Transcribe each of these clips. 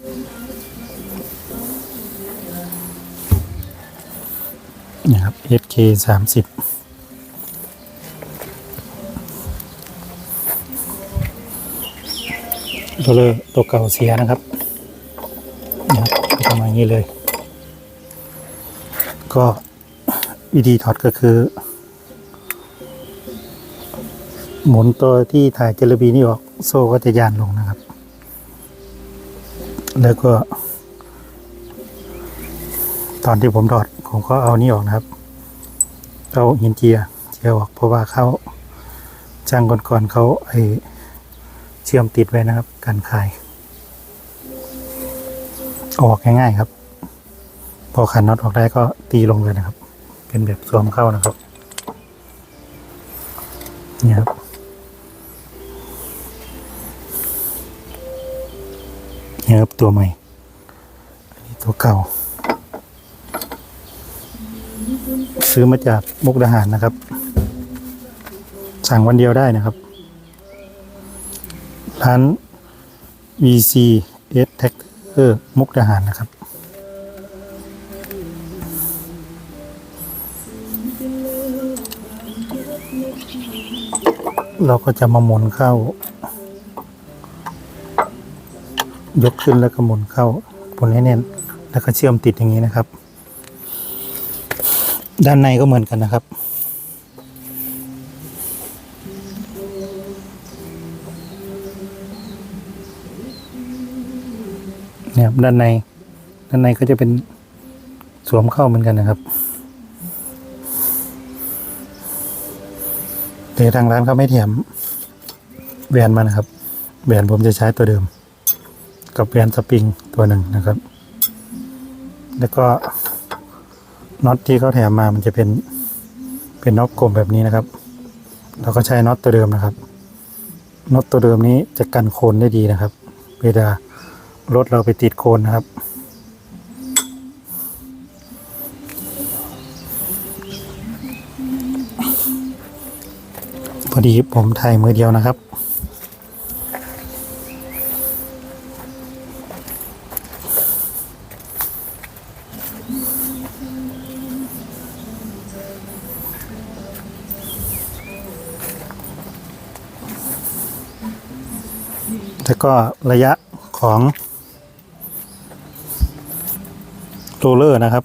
นี่ครับ SK สามสิบตัวเลอตัวเก่าเสียนะครับนะครับประมาณนี้เลย ก็วิธีถอดก็คือ หมุนตัวที่ถ่ายเจลบีนี่ออก โซ่ก็จะยานลงนะครับ แล้วก็ ตอนที่ผมถอด ผมก็เอานี่ออกนะครับ เอาหินเจียเจียออกเพราะว่าเขาจ้างก่อนๆเขาไอเชื่อมติดไว้นะครับกันคาย ออกง่ายๆครับ พอขันน็อตออกได้ก็ตีลงเลยนะครับ เป็นแบบสวมเข้านะครับ เนี่ครับ นี่ครับตัวใหม่ อันนี้ตัวเก่า ซื้อมาจากมุกดาหารนะครับ สั่งวันเดียวได้นะครับ ร้าน VC S Tractor มุกดาหารนะครับเราก็จะมาหมุนเข้า ยกขึ้นแล้วก็หมุนเข้าหมุนให้แน่น แล้วก็เชื่อมติดอย่างนี้นะครับ ด้านในก็เหมือนกันนะครับ เนี่ยครับด้านใน ด้านในก็จะเป็นสวมเข้าเหมือนกันนะครับแต่ทางร้านเขาไม่แถมแบนมานะครับแบนผมจะใช้ตัวเดิม กับแบนสปริงตัวหนึ่งนะครับ แล้วก็น็อตที่เขาแถมมามันจะเป็นเป็นน็อตกลมแบบนี้นะครับ เราก็ใช้น็อตตัวเดิมนะครับน็อตตัวเดิมนี้จะกันโคลนได้ดีนะครับ เวลารถเราไปติดโคลนนะครับ พอดีผมถ่ายมือเดียวนะครับ แล้วก็ระยะของโรลเลอร์นะครับ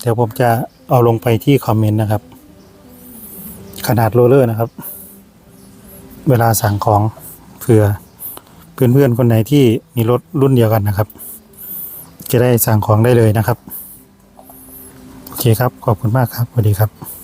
เดี๋ยวผมจะเอาลงไปที่คอมเมนต์นะครับ ขนาดโรลเลอร์นะครับ เวลาสั่งของเผื่อเพื่อนๆคนไหนที่มีรถรุ่นเดียวกันนะครับ จะได้สั่งของได้เลยนะครับ โอเคครับ ขอบคุณมากครับสวัสดีครับ